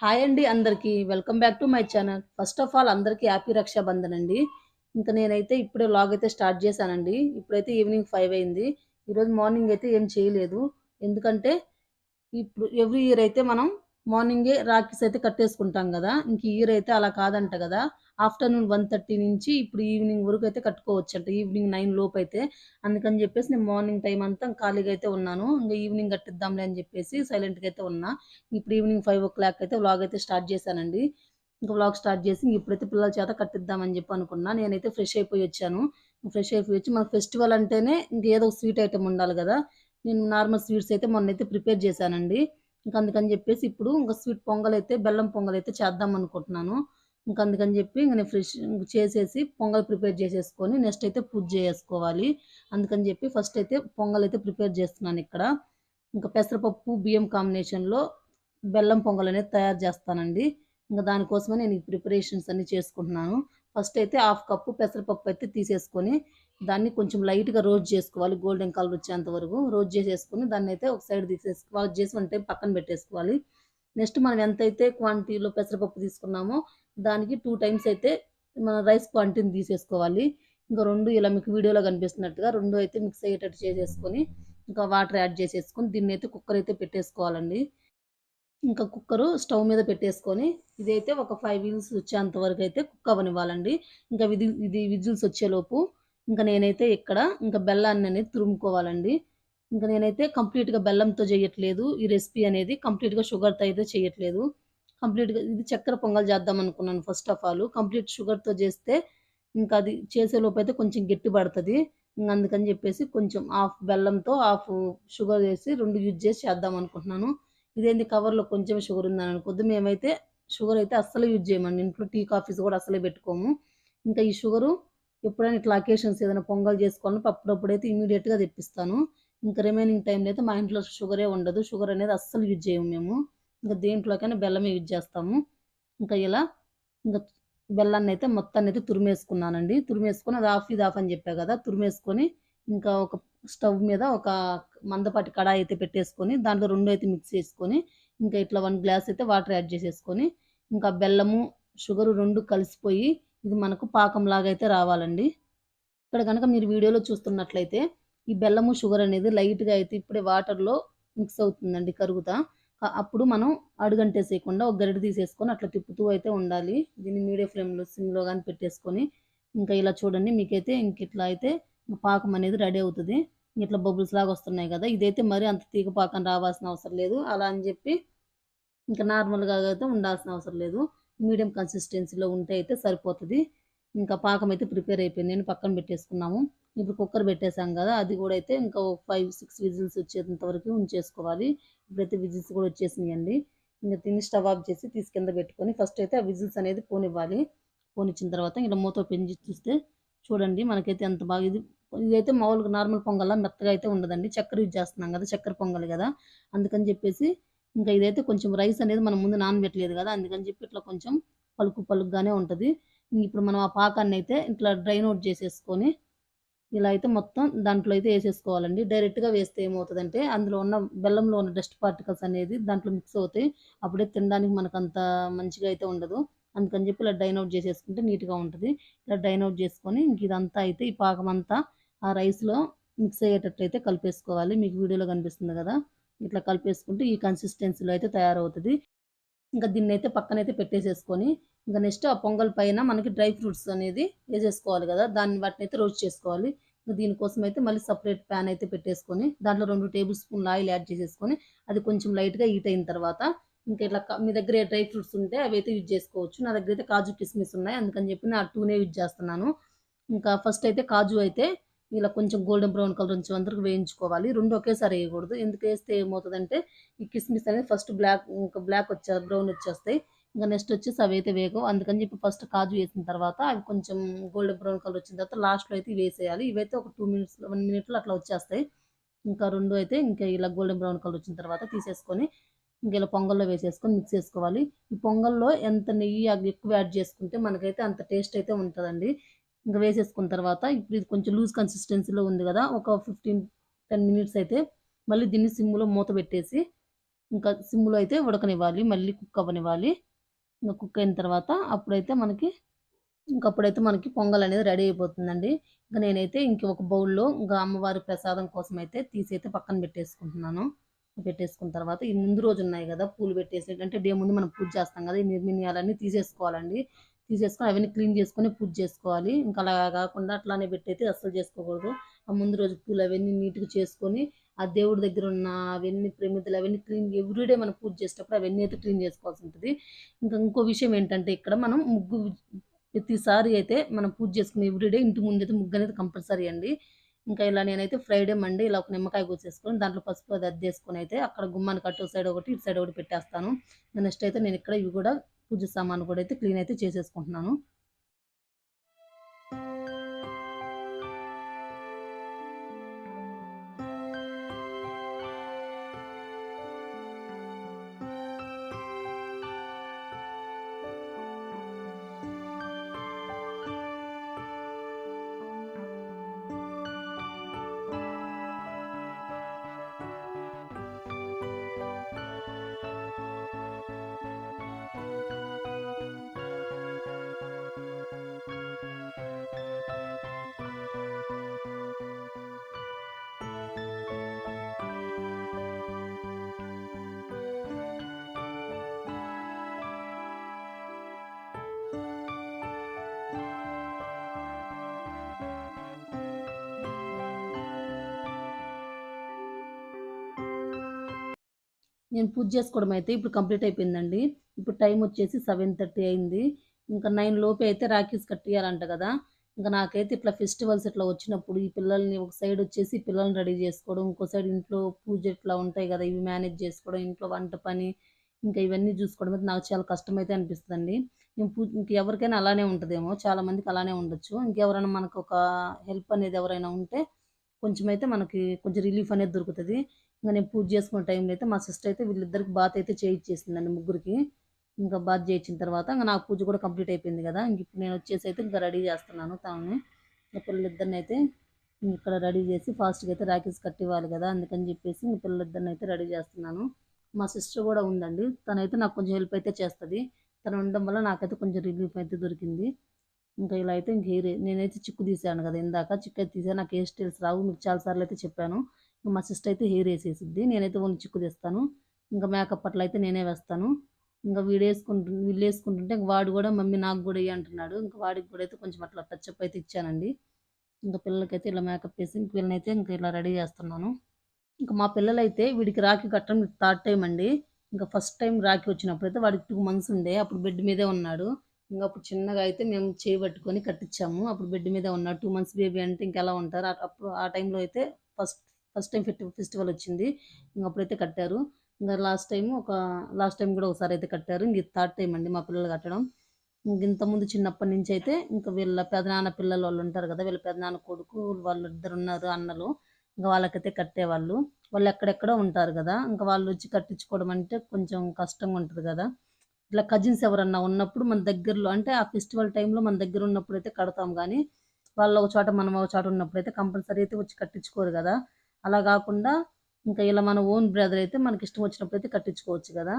Hi అండి అందరికీ. Welcome back to my channel. First of all అందరికీ హ్యాపీ రక్షాబంధన్ అండి. ఇంకా నేనైతే ఇప్పుడే లాగ్ అయితే స్టార్ట్ చేశానండి. ఇప్పుడైతే ఈవినింగ్ ఫైవ్ అయింది. ఈరోజు మార్నింగ్ అయితే ఏం చేయలేదు. ఎందుకంటే ఇప్పుడు ఎవ్రీ ఇయర్ అయితే మనం మార్నింగే రాఖీస్ అయితే కట్టేసుకుంటాం కదా. ఇంక ఇయర్ అయితే అలా కాదంట కదా. ఆఫ్టర్నూన్ వన్ థర్టీ నుంచి ఇప్పుడు ఈవినింగ్ వరకు అయితే కట్టుకోవచ్చు అంట ఈవినింగ్ నైన్ లోపు అయితే అందుకని చెప్పేసి నేను మార్నింగ్ టైం అంతా ఖాళీగా అయితే ఉన్నాను. ఇంకా ఈవినింగ్ కట్టిద్దాంలే అని చెప్పేసి సైలెంట్గా అయితే ఉన్నా. ఇప్పుడు ఈవినింగ్ ఫైవ్ ఓ క్లాక్ అయితే వ్లాగ్ అయితే స్టార్ట్ చేశానండి. ఇంకా వ్లాగ్ స్టార్ట్ చేసి ఇప్పుడైతే పిల్లల చేత కట్టిద్దామని చెప్పి అనుకున్నా. నేనైతే ఫ్రెష్ అయిపోయి వచ్చాను. ఫ్రెష్ అయిపోయి వచ్చి మన ఫెస్టివల్ అంటేనే ఇంకేదో స్వీట్ ఐటమ్ ఉండాలి కదా. నేను నార్మల్ స్వీట్స్ అయితే మొన్న అయితే ప్రిపేర్ చేశానండి. ఇంకా అందుకని చెప్పేసి ఇప్పుడు ఇంకా స్వీట్ పొంగల్ అయితే బెల్లం పొంగల్ అయితే చేద్దాం అనుకుంటున్నాను. ఇంకా అందుకని చెప్పి ఇంక నేను ఫ్రెష్ చేసేసి పొంగల్ ప్రిపేర్ చేసేసుకొని నెక్స్ట్ అయితే పూజ చేసుకోవాలి. అందుకని చెప్పి ఫస్ట్ అయితే పొంగల్ అయితే ప్రిపేర్ చేస్తున్నాను ఇక్కడ. ఇంకా పెసరపప్పు బియ్యం కాంబినేషన్లో బెల్లం పొంగల్ అనేది తయారు చేస్తానండి. ఇంకా దానికోసమే నేను ప్రిపరేషన్స్ అన్ని చేసుకుంటున్నాను. ఫస్ట్ అయితే హాఫ్ కప్పు పెసరపప్పు అయితే తీసేసుకొని దాన్ని కొంచెం లైట్గా రోస్ట్ చేసుకోవాలి. గోల్డెన్ కలర్ వచ్చేంత వరకు రోస్ట్ చేసేసుకొని దాన్ని అయితే ఒక సైడ్ తీసేసుకోవాలి. చేసి వన్ టైం పక్కన పెట్టేసుకోవాలి. నెక్స్ట్ మనం ఎంతైతే క్వాంటిటీలో పెసరపప్పు తీసుకున్నామో దానికి టూ టైమ్స్ అయితే మన రైస్ క్వాంటిటీని తీసేసుకోవాలి. ఇంకా రెండు ఇలా మీకు వీడియోలో కనిపిస్తున్నట్టుగా రెండు అయితే మిక్స్ అయ్యేటట్టు చేసేసుకొని ఇంకా వాటర్ యాడ్ చేసేసుకొని దీన్ని అయితే కుక్కర్ అయితే పెట్టేసుకోవాలండి. ఇంకా కుక్కరు స్టవ్ మీద పెట్టేసుకొని ఇదైతే ఒక ఫైవ్ విజిల్స్ వచ్చేంత వరకు అయితే కుక్ అవ్వనివ్వాలండి ఇంకా విధి ఇది విజిల్స్ వచ్చేలోపు ఇంకా నేనైతే ఇక్కడ ఇంకా బెల్లాన్ని అనేది తురుముకోవాలండి. ఇంకా నేనైతే కంప్లీట్గా బెల్లంతో చేయట్లేదు. ఈ రెసిపీ అనేది కంప్లీట్గా షుగర్తో అయితే చేయట్లేదు. కంప్లీట్గా ఇది చక్కెర పొంగల్ చేద్దాం అనుకున్నాను ఫస్ట్ ఆఫ్ ఆల్. కంప్లీట్ షుగర్తో చేస్తే ఇంకా అది చేసేలోపు అయితే కొంచెం గట్టి పడుతుంది. ఇంకా అందుకని చెప్పేసి కొంచెం హాఫ్ బెల్లంతో హాఫ్ షుగర్ వేసి రెండు యూజ్ చేసి చేద్దాం అనుకుంటున్నాను. ఇదేంది కవర్లో కొంచెం షుగర్ ఉందని అనుకోద్దు మేమైతే షుగర్ అయితే అస్సలు యూజ్ చేయమండి. ఇంట్లో టీ కాఫీస్ కూడా అసలే పెట్టుకోము. ఇంకా ఈ షుగరు ఎప్పుడైనా ఇట్లా అకేషన్స్ ఏదైనా పొంగల్ చేసుకోవాలని అప్పుడప్పుడైతే ఇమీడియట్గా తెప్పిస్తాను. ఇంకా రిమైనింగ్ టైంలో అయితే మా ఇంట్లో షుగరే ఉండదు. షుగర్ అనేది అస్సలు యూజ్ చేయము మేము. ఇంకా దీంట్లోకైనా బెల్లమే యూజ్ చేస్తాము. ఇంకా ఇలా ఇంకా బెల్లాన్ని అయితే మొత్తాన్ని అయితే తురిమేసుకున్నానండి. తురిమేసుకొని అది ఆఫ్ ఇది ఆఫ్ అని చెప్పా కదా తురిమేసుకొని ఇంకా ఒక స్టవ్ మీద ఒక మందపాటి కడాయి అయితే పెట్టేసుకొని దాంట్లో రెండు అయితే మిక్స్ చేసుకొని ఇంకా ఇట్లా వన్ గ్లాస్ అయితే వాటర్ యాడ్ చేసేసుకొని ఇంకా బెల్లము షుగరు రెండు కలిసిపోయి ఇది మనకు పాకంలాగా అయితే రావాలండి. ఇక్కడ కనుక మీరు వీడియోలో చూస్తున్నట్లయితే ఈ బెల్లము షుగర్ అనేది లైట్గా అయితే ఇప్పుడే వాటర్లో మిక్స్ అవుతుందండి కరుగుతా. అప్పుడు మనం అడుగంటేసేయకుండా ఒక గరిట తీసేసుకొని అట్లా తిప్పుతూ అయితే ఉండాలి. దీన్ని మీడియం ఫ్లేమ్లో సిమ్లో కానీ పెట్టేసుకొని ఇంకా ఇలా చూడండి మీకైతే ఇంక ఇట్లా అయితే పాకం అనేది రెడీ అవుతుంది. ఇట్లా బబుల్స్ లాగా వస్తున్నాయి కదా ఇదైతే మరి అంత తీగ పాకం రావాల్సిన అవసరం లేదు. అలా అని చెప్పి ఇంకా నార్మల్గా అయితే ఉండాల్సిన అవసరం లేదు. మీడియం కన్సిస్టెన్సీలో ఉంటే అయితే సరిపోతుంది. ఇంకా పాకం అయితే ప్రిపేర్ అయిపోయింది. నేను పక్కన పెట్టేసుకున్నాము. ఇప్పుడు కుక్కర్ పెట్టేసాం కదా అది కూడా అయితే ఇంకా ఫైవ్ సిక్స్ విజిల్స్ వచ్చేంత వరకు ఉంచేసుకోవాలి. ఇప్పుడైతే విజిల్స్ కూడా వచ్చేసినాయండి. ఇంకా తిని స్టవ్ ఆఫ్ చేసి తీసి కింద పెట్టుకొని ఫస్ట్ అయితే ఆ విజిల్స్ అనేది పోనివ్వాలి. పోనిచ్చిన తర్వాత ఇలా మూత పెంచి చూస్తే చూడండి మనకైతే ఎంత బాగా ఇది ఇదైతే మామూలుగా నార్మల్ పొంగల్లా మెత్తగా అయితే ఉండదండి. చక్కెర యూజ్ చేస్తున్నాం కదా చక్కెర పొంగల్ కదా. అందుకని చెప్పేసి ఇంకా ఇదైతే కొంచెం రైస్ అనేది మనం ముందు నానబెట్టలేదు కదా అందుకని చెప్పి ఇట్లా కొంచెం పలుకు పలుకుగానే ఉంటుంది. ఇప్పుడు మనం ఆ పాకాన్ని అయితే ఇట్లా డ్రైన్ అవుట్ చేసేసుకొని ఇలా అయితే మొత్తం దాంట్లో అయితే వేసేసుకోవాలండి. డైరెక్ట్గా వేస్తే ఏమవుతుందంటే అందులో ఉన్న బెల్లంలో ఉన్న డస్ట్ పార్టికల్స్ అనేది దాంట్లో మిక్స్ అవుతాయి. అప్పుడే తినడానికి మనకు అంత మంచిగా అయితే ఉండదు. అందుకని చెప్పి ఇలా డైన్ అవుట్ చేసేసుకుంటే నీట్గా ఉంటుంది. ఇలా డైన్ అవుట్ చేసుకొని ఇంక ఇదంతా అయితే ఈ పాకం అంతా ఆ రైస్లో మిక్స్ అయ్యేటట్టు అయితే కలిపేసుకోవాలి. మీకు వీడియోలో కనిపిస్తుంది కదా. ఇట్లా కలిపేసుకుంటే ఈ కన్సిస్టెన్సీలో అయితే తయారవుతుంది. ఇంకా దీన్ని అయితే పక్కన అయితే పెట్టేసేసుకొని ఇంకా నెక్స్ట్ ఆ పొంగల్ పైన మనకి డ్రై ఫ్రూట్స్ అనేది వేసేసుకోవాలి కదా దాన్ని వాటిని అయితే రోస్ట్ చేసుకోవాలి. ఇంకా దీనికోసం అయితే మళ్ళీ సపరేట్ ప్యాన్ అయితే పెట్టేసుకొని దాంట్లో రెండు టేబుల్ స్పూన్లు ఆయిల్ యాడ్ చేసేసుకొని అది కొంచెం లైట్గా హీట్ అయిన తర్వాత ఇంకా ఇట్లా మీ దగ్గర డ్రై ఫ్రూట్స్ ఉంటే అవి అయితే యూజ్ చేసుకోవచ్చు. నా దగ్గర అయితే కాజు కిస్మిస్ ఉన్నాయి అందుకని చెప్పి నా టూనే యూజ్ చేస్తున్నాను. ఇంకా ఫస్ట్ అయితే కాజు అయితే ఇలా కొంచెం గోల్డెన్ బ్రౌన్ కలర్ నుంచి అందరికి వేయించుకోవాలి. రెండు ఒకేసారి వేయకూడదు. ఎందుకు వేస్తే ఏమవుతుందంటే ఈ కిస్మిస్ అనేది ఫస్ట్ బ్లాక్ ఇంకా బ్లాక్ వచ్చే బ్రౌన్ వచ్చేస్తాయి. ఇంకా నెక్స్ట్ వచ్చేసి అవి అయితే వేగవు అందుకని చెప్పి ఫస్ట్ కాజు వేసిన తర్వాత అవి కొంచెం గోల్డెన్ బ్రౌన్ కలర్ వచ్చిన తర్వాత లాస్ట్లో అయితే వేసేయాలి ఇవైతే ఒక టూ మినిట్స్ వన్ మినిట్లో అట్లా వచ్చేస్తాయి ఇంకా రెండు అయితే ఇంకా ఇలా గోల్డెన్ బ్రౌన్ కలర్ వచ్చిన తర్వాత తీసేసుకొని ఇంకా ఇలా పొంగల్లో వేసేసుకొని మిక్స్ చేసుకోవాలి ఈ పొంగల్లో ఎంత నెయ్యి ఎక్కువ యాడ్ చేసుకుంటే మనకైతే అంత టేస్ట్ అయితే ఉంటుందండి ఇంకా వేసేసుకున్న తర్వాత ఇప్పుడు ఇది కొంచెం లూజ్ కన్సిస్టెన్సీలో ఉంది కదా ఒక ఫిఫ్టీన్ టెన్ మినిట్స్ అయితే మళ్ళీ దీన్ని సిమ్లో మూత పెట్టేసి ఇంకా సిమ్‌లో అయితే ఉడకనివ్వాలి. మళ్ళీ కుక్ అవ్వనివ్వాలి. కుక్ అయిన తర్వాత అప్పుడైతే మనకి ఇంకప్పుడైతే మనకి పొంగల్ అనేది రెడీ అయిపోతుందండి. ఇంకా నేనైతే ఇంక ఒక బౌల్‌లో ఇంకా అమ్మవారి ప్రసాదం కోసం అయితే తీసి తీసైతే పక్కన పెట్టేసుకుంటున్నాను. పెట్టేసుకున్న తర్వాత ఈ ముందు రోజు ఉన్నాయి కదా పూలు పెట్టేసి అంటే డే ముందు మనం పూజ చేస్తాం కదా ఈ నిర్మినియాలన్నీ తీసేసుకోవాలండి. తీసేసుకొని అవన్నీ క్లీన్ చేసుకొని పూజ చేసుకోవాలి. ఇంకా అలా కాకుండా అట్లానే పెట్టయితే అస్సలు చేసుకోకూడదు. ఆ ముందు రోజు పూలు అవన్నీ నీట్‌గా చేసుకొని, ఆ దేవుడి దగ్గర ఉన్న అవన్నీ ప్రమిదలు అవన్నీ క్లీన్ ఎవ్రీడే మనం పూజ చేసేటప్పుడు అవన్నీ అయితే క్లీన్ చేసుకోవాల్సి ఉంటుంది ఇంకా ఇంకో విషయం ఏంటంటే ఇక్కడ మనం ముగ్గు ప్రతిసారి అయితే మనం పూజ చేసుకునే ఎవ్రీడే ఇంటి ముందైతే ముగ్గనేది కంపల్సరీ అండి. ఇంకా ఇలా నేనైతే ఫ్రైడే, మండే ఇలా ఒక నిమ్మకాయ కోసేసుకొని దాంట్లో పసుపు అది అద్దేసుకొనైతే అక్కడ గుమ్మానికి అటు సైడ్ ఒకటి, ఇటు సైడ్ ఒకటి పెట్టేస్తాను. నెక్స్ట్ అయితే నేను ఇక్కడ ఇవి కూడా పూజ సామాను కూడా అయితే క్లీన్ అయితే చేసేసుకుంటున్నాను. నేను పూజ చేసుకోవడం అయితే ఇప్పుడు కంప్లీట్ అయిపోయిందండి. ఇప్పుడు టైం వచ్చేసి 7:30 అయింది. ఇంకా నైన్ లోపే అయితే రాఖీస్ కట్టియాలంట కదా ఇంకా నాకైతే ఇట్లా ఫెస్టివల్స్ ఇట్లా వచ్చినప్పుడు ఈ పిల్లల్ని ఒక సైడ్ వచ్చేసి పిల్లల్ని రెడీ చేసుకోవడం, ఇంకో సైడ్ ఇంట్లో పూజ ఇట్లా ఉంటాయి కదా ఇవి మేనేజ్ చేసుకోవడం, ఇంట్లో వంట పని, ఇంకా ఇవన్నీ చూసుకోవడం అయితే నాకు చాలా కష్టమైతే అనిపిస్తుందండి నేను పూజ ఇంక ఎవరికైనా అలానే ఉంటుందేమో చాలా మందికి అలానే ఉండొచ్చు. ఇంకెవరైనా మనకు ఒక హెల్ప్ అనేది ఎవరైనా ఉంటే కొంచెమైతే మనకి కొంచెం రిలీఫ్ అనేది దొరుకుతుంది ఇంకా నేను పూజ చేసుకునే టైంలో అయితే మా సిస్టర్ అయితే వీళ్ళిద్దరికి బాత్ అయితే చేయించేసిందండి ముగ్గురికి. ఇంకా బాత్ చేయించిన తర్వాత ఇంకా నాకు పూజ కూడా కంప్లీట్ అయిపోయింది కదా ఇంక ఇప్పుడు నేను వచ్చేసి అయితే ఇంకా రెడీ చేస్తున్నాను తనని. పిల్లలిద్దరిని అయితే ఇక్కడ రెడీ చేసి ఫాస్ట్‌గా అయితే రాఖీస్ కట్టివ్వాలి కదా అందుకని చెప్పేసి ఇంక అయితే రెడీ చేస్తున్నాను. మా సిస్టర్ కూడా ఉందండి. తనైతే నాకు కొంచెం హెల్ప్ అయితే చేస్తుంది తను ఉండడం వల్ల నాకైతే కొంచెం రిలీఫ్ అయితే దొరికింది. ఇంకా ఇలా అయితే ఇంక హెయిర్ నేనైతే చిక్కు తీశాను కదా ఇందాక చిక్కు అయితే తీసాను నాకు హెయిర్ స్టైల్స్ రావు. మీకు చాలా సార్లు అయితే చెప్పాను. మా సిస్టర్ అయితే హెయిర్ వేసేసిద్ది నేనైతే ఓన్లీ చిక్కు తీస్తాను. ఇంకా మేకప్ అట్లా అయితే నేనే వేస్తాను. ఇంక వీడేసుకుంటు వీళ్ళేసుకుంటుంటే ఇంకా వాడు కూడా మమ్మీ నాకు కూడా ఇవి అంటున్నాడు. ఇంకా వాడికి కూడా అయితే కొంచెం అట్లా టచ్ అప్ అయితే ఇచ్చానండి. ఇంకా పిల్లలకైతే ఇలా మేకప్ వేసి ఇంక వీళ్ళనైతే ఇంకా ఇలా రెడీ చేస్తున్నాను. ఇంకా మా పిల్లలైతే వీడికి రాఖీ కట్టడం థర్డ్ టైం అండి. ఇంకా ఫస్ట్ టైం రాఖీ వచ్చినప్పుడు అయితే వాడికి టూ మంత్స్ ఉండే. అప్పుడు బెడ్ మీదే ఉన్నాడు. ఇంకా అప్పుడు చిన్నగా అయితే మేము చేయి పట్టుకొని అప్పుడు బెడ్ మీదే ఉన్నాడు. టూ మంత్స్ బేబీ అంటే ఇంకెలా ఉంటారు. అప్పుడు ఆ టైంలో అయితే ఫస్ట్ ఫస్ట్ టైం ఫెట్ ఫెస్టివల్ వచ్చింది. ఇంక అప్పుడైతే కట్టారు. ఇంకా లాస్ట్ టైం ఒక లాస్ట్ టైం కూడా ఒకసారి అయితే కట్టారు. ఇంక థర్డ్ టైం అండి మా పిల్లలు కట్టడం. ఇంక ఇంతకుముందు చిన్నప్పటి నుంచి అయితే ఇంకా వీళ్ళ పెదనాన్న పిల్లలు వాళ్ళు ఉంటారు కదా వీళ్ళ పెదనాన్న కొడుకు వాళ్ళు ఇద్దరు ఉన్నారు అన్నలు. ఇంకా వాళ్ళకైతే కట్టేవాళ్ళు. వాళ్ళు ఎక్కడెక్కడో ఉంటారు కదా ఇంకా వాళ్ళు వచ్చి కట్టించుకోవడం అంటే కొంచెం కష్టంగా ఉంటుంది కదా ఇట్లా కజిన్స్ ఎవరన్నా ఉన్నప్పుడు మన దగ్గరలో అంటే ఆ ఫెస్టివల్ టైంలో మన దగ్గర ఉన్నప్పుడు అయితే కడతాం కానీ వాళ్ళు ఒక చోట మనం ఒక చోట ఉన్నప్పుడు అయితే కంపల్సరీ అయితే వచ్చి కట్టించుకోరు కదా అలా కాకుండా ఇంకా ఇలా మన ఓన్ బ్రదర్ అయితే మనకి ఇష్టం వచ్చినప్పుడు అయితే కట్టించుకోవచ్చు కదా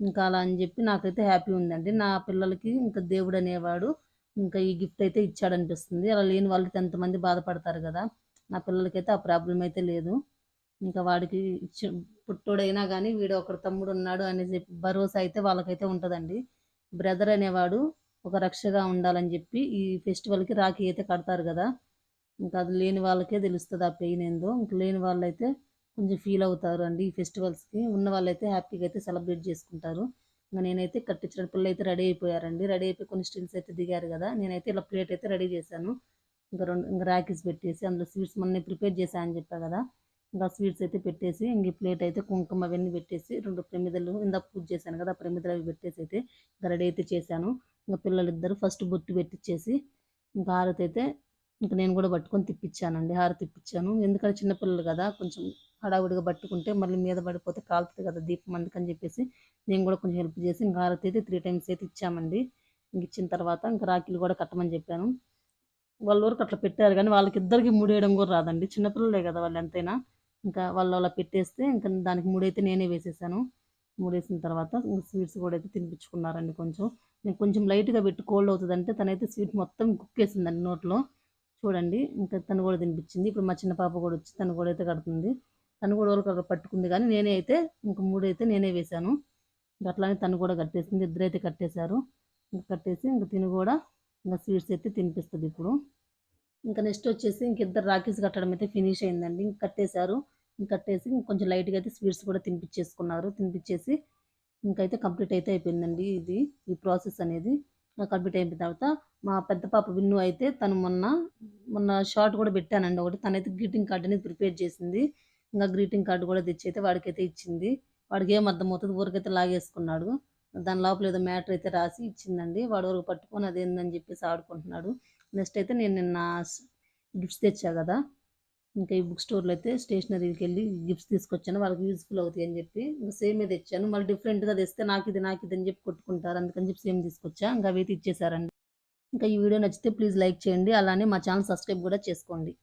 ఇంకా అలా అని చెప్పి నాకైతే హ్యాపీ ఉందండి. నా పిల్లలకి ఇంకా దేవుడు అనేవాడు ఇంకా ఈ గిఫ్ట్ అయితే ఇచ్చాడనిపిస్తుంది. అలా లేని వాళ్ళు ఎంతమంది బాధపడతారు కదా నా పిల్లలకైతే ఆ ప్రాబ్లం అయితే లేదు. ఇంకా వాడికి ఇచ్చి పుట్టుడైనా కానీ వీడు ఒకడు తమ్ముడున్నాడు అనేసి భరోసా అయితే వాళ్ళకైతే ఉంటుందండి బ్రదర్ అనేవాడు ఒక రక్షగా ఉండాలని చెప్పి ఈ ఫెస్టివల్‌కి రాఖీ అయితే కడతారు కదా ఇంకా అది లేని వాళ్ళకే తెలుస్తుంది ఆ పెయిన్ ఏందో. ఇంక లేని వాళ్ళైతే కొంచెం ఫీల్ అవుతారు అండి ఈ ఫెస్టివల్స్‌కి. ఉన్న వాళ్ళైతే హ్యాపీగా అయితే సెలబ్రేట్ చేసుకుంటారు. ఇంకా నేనైతే కట్టించిన పిల్లలు అయితే రెడీ అయిపోయారండి. రెడీ అయిపోయి కొన్ని స్టిల్స్ అయితే దిగారు కదా నేనైతే ఇలా ప్లేట్ అయితే రెడీ చేశాను. ఇంకా రెండు ఇంకా ర్యాకీస్ పెట్టేసి అందులో స్వీట్స్ మొన్నే ప్రిపేర్ చేశా అని చెప్పా కదా ఇంకా స్వీట్స్ అయితే పెట్టేసి ఇంక ప్లేట్ అయితే కుంకుమ అవన్నీ పెట్టేసి రెండు ప్రమిదలు ఇందాక పూజ చేశాను కదా ఆ ప్రమిదలు అవి పెట్టేసి అయితే ఇంకా రెడీ అయితే చేశాను. ఇంకా పిల్లలు ఇద్దరు ఫస్ట్ బొట్టు పెట్టిచ్చేసి ఇంకా హారతి అయితే ఇంక నేను కూడా పట్టుకొని తిప్పించానండి హారతి తిప్పించాను ఎందుకంటే చిన్నపిల్లలు కదా కొంచెం హడావుడిగా పట్టుకుంటే మళ్ళీ మీద పడిపోతే కాలుతుంది కదా దీపం అందుకని చెప్పేసి నేను కూడా కొంచెం హెల్ప్ చేసి ఇంకా హారతి అయితే త్రీ టైమ్స్ అయితే ఇచ్చామండి. ఇంక ఇచ్చిన తర్వాత ఇంక రాఖీలు కూడా కట్టమని చెప్పాను వాళ్ళ వరకు అట్లా పెట్టారు కానీ వాళ్ళకిద్దరికి ముడేయడం కూడా రాదండి. చిన్నపిల్లలే కదా వాళ్ళు ఎంతైనా ఇంకా వాళ్ళు అలా పెట్టేస్తే ఇంక దానికి మూడైతే నేనే వేసేసాను. మూడేసిన తర్వాత ఇంకా స్వీట్స్ కూడా అయితే తినిపించుకున్నారండి కొంచెం నేను కొంచెం లైట్గా పెట్టి కోల్డ్ అవుతుందంటే తనైతే స్వీట్ మొత్తం కుక్కేసిందండి నోట్లో చూడండి ఇంకా తను కూడా తినిపించింది. ఇప్పుడు మా చిన్న పాప కూడా వచ్చి తను కూడా అయితే కడుతుంది. తను కూడా ఒకరు పట్టుకుంది. కానీ నేనే అయితే ఇంక మూడు అయితే నేనే వేశాను. అట్లానే తను కూడా కట్టేసింది. ఇద్దరైతే కట్టేశారు. ఇంక కట్టేసి ఇంక తిని కూడా ఇంకా స్వీట్స్ అయితే తినిపిస్తుంది ఇప్పుడు. ఇంకా నెక్స్ట్ వచ్చేసి ఇంక ఇద్దరు రాఖీస్ కట్టడం అయితే ఫినిష్ అయిందండి. ఇంక కట్టేశారు. ఇంక కట్టేసి ఇంకొంచెం లైట్గా అయితే స్వీట్స్ కూడా తినిపించేసుకున్నారు. తినిపించేసి ఇంకైతే కంప్లీట్ అయితే అయిపోయిందండి ఇది ఈ ప్రాసెస్ అనేది. కంప్లీట్ అయిపోయిన తర్వాత మా పెద్ద పాప విన్ను అయితే తను మొన్న మొన్న షార్ట్ కూడా పెట్టానండి ఒకటి. తనైతే గ్రీటింగ్ కార్డ్ అనేది ప్రిపేర్ చేసింది. ఇంకా గ్రీటింగ్ కార్డు కూడా తెచ్చి అయితే వాడికైతే ఇచ్చింది. వాడికి ఏం అర్థమవుతుంది ఊరికైతే లాగేసుకున్నాడు. దాని లోపల ఏదో మ్యాటర్ అయితే రాసి ఇచ్చిందండి. వాడు వరకు పట్టుకొని అదేందని చెప్పేసి ఆడుకుంటున్నాడు. నెక్స్ట్ అయితే నేను నిన్న గిఫ్ట్స్ తెచ్చా కదా? ఇంకా ఈ బుక్ స్టోర్లో అయితే స్టేషనరీకి వెళ్ళి గిఫ్ట్స్ తీసుకొచ్చాను. వాళ్ళకి యూజ్ఫుల్ అవుతాయి అని చెప్పి ఇంకా సేమే తెచ్చాను. మళ్ళీ డిఫరెంట్గా తెస్తే నాకు ఇది నాకు ఇది అని చెప్పి కొట్టుకుంటారు. అందుకని చెప్పి సేమ్ తీసుకొచ్చా. ఇంకా అవి అయితే ఇచ్చేసారండి. ఇంకా ఈ వీడియో నచ్చితే ప్లీజ్ లైక్ చేయండి. అలానే మా ఛానల్ సబ్స్క్రైబ్ కూడా చేసుకోండి.